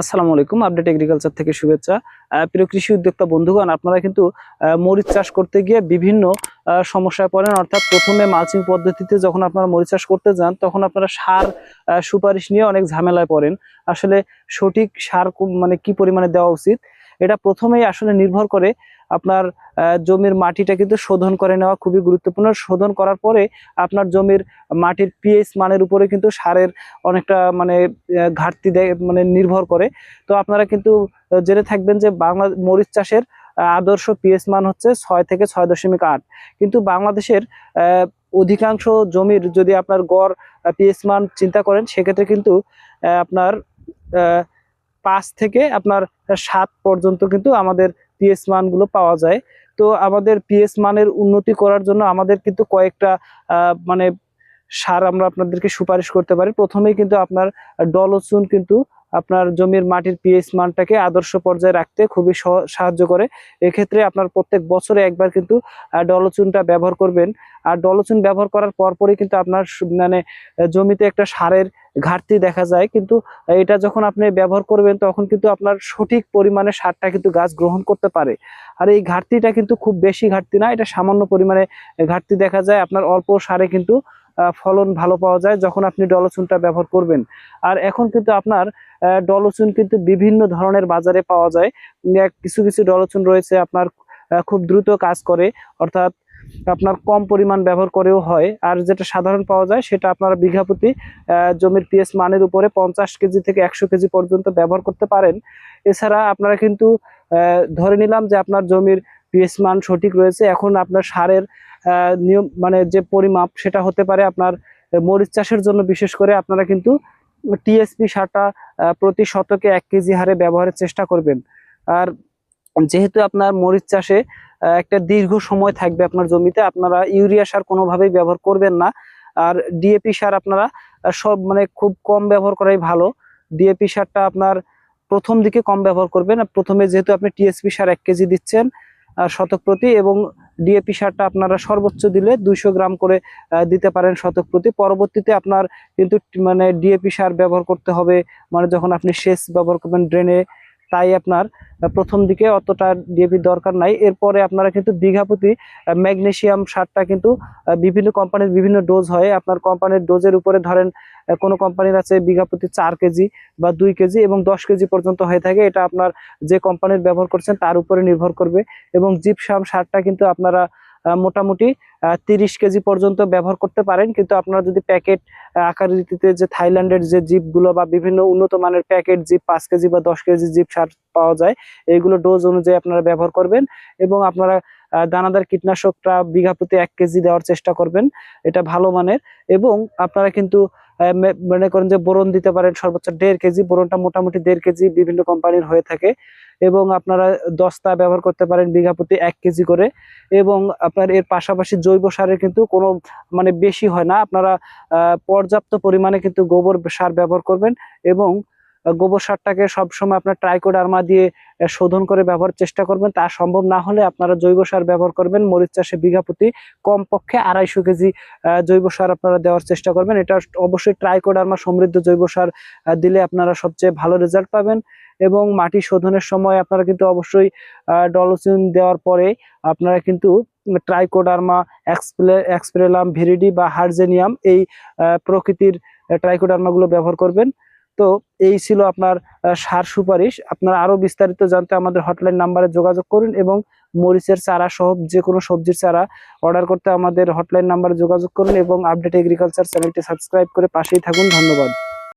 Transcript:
আসসালামু আলাইকুম update agriculture থেকে শুভেচ্ছা। প্রিয় কৃষি উদ্যোক্তা বন্ধুগণ, আপনারা কিন্তু মরিচ চাষ করতে গিয়ে বিভিন্ন সমস্যায় পড়েন। অর্থাৎ প্রথমে মালচিং পদ্ধতিতে যখন আপনারা মরিচ চাষ করতে যান, তখন আপনারা সার সুপারিশ নিয়ে অনেক ঝামেলায় পড়েন। আসলে সঠিক সার মানে কি পরিমাণে দেওয়া উচিত? এটা প্রথমেই আসলে নির্ভর করে আপনার জমির মাটিটা কিন্তু শোধন করে নেওয়া খুবই গুরুত্বপূর্ণ। শোধন করার পরে আপনার জমির মাটির পিএইচ মানের উপরে কিন্তু সারের অনেকটা মানে ঘাটতি দেয় মানে নির্ভর করে। তো আপনারা কিন্তু জেনে থাকবেন যে বাংলা, মরিচ চাষের আদর্শ পিএস মান হচ্ছে ছয় থেকে ছয় দশমিক আট। কিন্তু বাংলাদেশের অধিকাংশ জমির যদি আপনার গড় পিএস মান চিন্তা করেন, সেক্ষেত্রে কিন্তু আপনার পাঁচ থেকে আপনার সাত পর্যন্ত কিন্তু আমাদের পিএস মানগুলো পাওয়া যায়। তো আমাদের পিএস মানের উন্নতি করার জন্য আমাদের কিন্তু কয়েকটা মানে সার আমরা আপনাদেরকে সুপারিশ করতে পারি। প্রথমেই কিন্তু আপনার ডলচুন কিন্তু আপনার জমির মাটির পিএইচ মানটাকে আদর্শ পর্যায়ে রাখতে খুবই সহ- সাহায্য করে। এক্ষেত্রে আপনার প্রত্যেক বছরে একবার কিন্তু ডলচুনটা ব্যবহার করবেন। আর ডলচুন ব্যবহার করার পরপরই কিন্তু আপনার মানে জমিতে একটা সারের ঘাটতি দেখা যায়। কিন্তু এটা যখন আপনি ব্যবহার করবেন, তখন কিন্তু আপনার সঠিক পরিমাণে সারটা কিন্তু গাছ গ্রহণ করতে পারে। আর এই ঘাটতিটা কিন্তু খুব বেশি ঘাটতি না, এটা সামান্য পরিমাণে ঘাটতি দেখা যায়। আপনার অল্প সারে কিন্তু ফলন ভালো পাওয়া যায় যখন আপনি ডলচুনটা ব্যবহার করবেন। আর এখন কিন্তু আপনার আহ, ডলচুন কিন্তু বিভিন্ন ধরনের বাজারে পাওয়া যায়। কিছু কিছু ডলচুন রয়েছে আপনার খুব দ্রুত কাজ করে অর্থাৎ আপনার কম পরিমাণ ব্যবহার করেও হয়। আর যেটা সাধারণ পাওয়া যায় সেটা আপনারা বিঘা প্রতি জমির পিএস মানের উপরে পঞ্চাশ কেজি থেকে একশো কেজি পর্যন্ত ব্যবহার করতে পারেন। এছাড়া আপনারা কিন্তু ধরে নিলাম যে আপনার জমির পিএস মান সঠিক রয়েছে। এখন আপনার সারের নিয়ম মানে যে পরিমাপ, সেটা হতে পারে আপনার মরিচ চাষের জন্য। বিশেষ করে আপনারা কিন্তু টিএসপি সারটা প্রতি শতকে এক কেজি হারে ব্যবহারের চেষ্টা করবেন। আর যেহেতু আপনার মরিচ চাষে একটা দীর্ঘ সময় থাকবে আপনার জমিতে, আপনারা ইউরিয়া সার কোনোভাবেই ব্যবহার করবেন না। আর ডিএপি সার আপনারা সব মানে খুব কম ব্যবহার করাই ভালো। ডিএপি সারটা আপনার প্রথম দিকে কম ব্যবহার করবেন। প্রথমে যেহেতু আপনি টিএসপি সার এক কেজি দিচ্ছেন শতক প্রতি এবং ডিএপি সারটা আপনারা সর্বোচ্চ দিলে দুইশো গ্রাম করে দিতে পারেন শতক প্রতি। পরবর্তীতে আপনার কিন্তু মানে ডিএপি সার ব্যবহার করতে হবে। মানে যখন আপনি সেচ ব্যবহার করবেন ড্রেনে তাই আপনার প্রথম দিকে অতটা ডিএপি দরকার নাই। এরপরে আপনারা কিন্তু বিঘা প্রতি ম্যাগনেসিয়াম সারটা কিন্তু বিভিন্ন কোম্পানির বিভিন্ন ডোজ হয়। আপনার কোম্পানির ডোজের উপরে ধরেন কোনো কোম্পানির আছে বিঘা প্রতি চার কেজি বা দুই কেজি এবং দশ কেজি পর্যন্ত হয়ে থাকে। এটা আপনার যে কোম্পানির ব্যবহার করছেন তার উপরে নির্ভর করবে এবং জিপসাম সারটা কিন্তু আপনারা মোটামুটি তিরিশ কেজি পর্যন্ত ব্যবহার করতে পারেন। কিন্তু আপনারা যদি প্যাকেট আকার রীতিতে যে থাইল্যান্ডের যে জিপগুলো বা বিভিন্ন উন্নত মানের প্যাকেট জিপ, পাঁচ কেজি বা দশ কেজি জিপ সার পাওয়া যায়, এইগুলো ডোজ অনুযায়ী আপনারা ব্যবহার করবেন এবং আপনারা দানাদার কীটনাশকটা বিঘা প্রতি এক কেজি দেওয়ার চেষ্টা করবেন। এটা ভালো মানের এবং আপনারা কিন্তু মনে করেন যে বোরন দিতে পারেন সর্বোচ্চ দেড় কেজি, বোরনটা মোটামুটি দেড় কেজি বিভিন্ন কোম্পানির হয়ে থাকে এবং আপনারা দস্তা ব্যবহার করতে পারেন বিঘা প্রতি এক কেজি করে এবং আপনার এর পাশাপাশি জৈব সারের কিন্তু কোনো মানে বেশি হয় না। আপনারা পর্যাপ্ত পরিমাণে কিন্তু গোবর সার ব্যবহার করবেন এবং গোবর সারটাকে সবসময় আপনার ট্রাইকোডার্মা দিয়ে শোধন করে ব্যবহারের চেষ্টা করবেন। তা সম্ভব না হলে আপনারা জৈব সার ব্যবহার করবেন। মরিচ চাষে বিঘা প্রতি কমপক্ষে আড়াইশো কেজি জৈব সার আপনারা দেওয়ার চেষ্টা করবেন। এটা অবশ্যই ট্রাইকোডার্মা সমৃদ্ধ জৈব সার দিলে আপনারা সবচেয়ে ভালো রেজাল্ট পাবেন এবং মাটি শোধনের সময় আপনারা কিন্তু অবশ্যই ডলোসিন দেওয়ার পরে আপনারা কিন্তু ট্রাইকোডার্মা, এক্সপ্লে, এক্সপ্রেলাম, ভিরিডি বা হার্জেনিয়াম এই প্রকৃতির ট্রাইকোডার্মা গুলো ব্যবহার করবেন। তো এই ছিল আপনার সার সুপারিশ। আপনারা আরও বিস্তারিত জানতে আমাদের হটলাইন নাম্বারে যোগাযোগ করুন এবং মরিচের চারা সহ যে কোনো সবজির চারা অর্ডার করতে আমাদের হটলাইন নাম্বারে যোগাযোগ করুন এবং আপডেট এগ্রিকালচার চ্যানেলটি সাবস্ক্রাইব করে পাশেই থাকুন। ধন্যবাদ।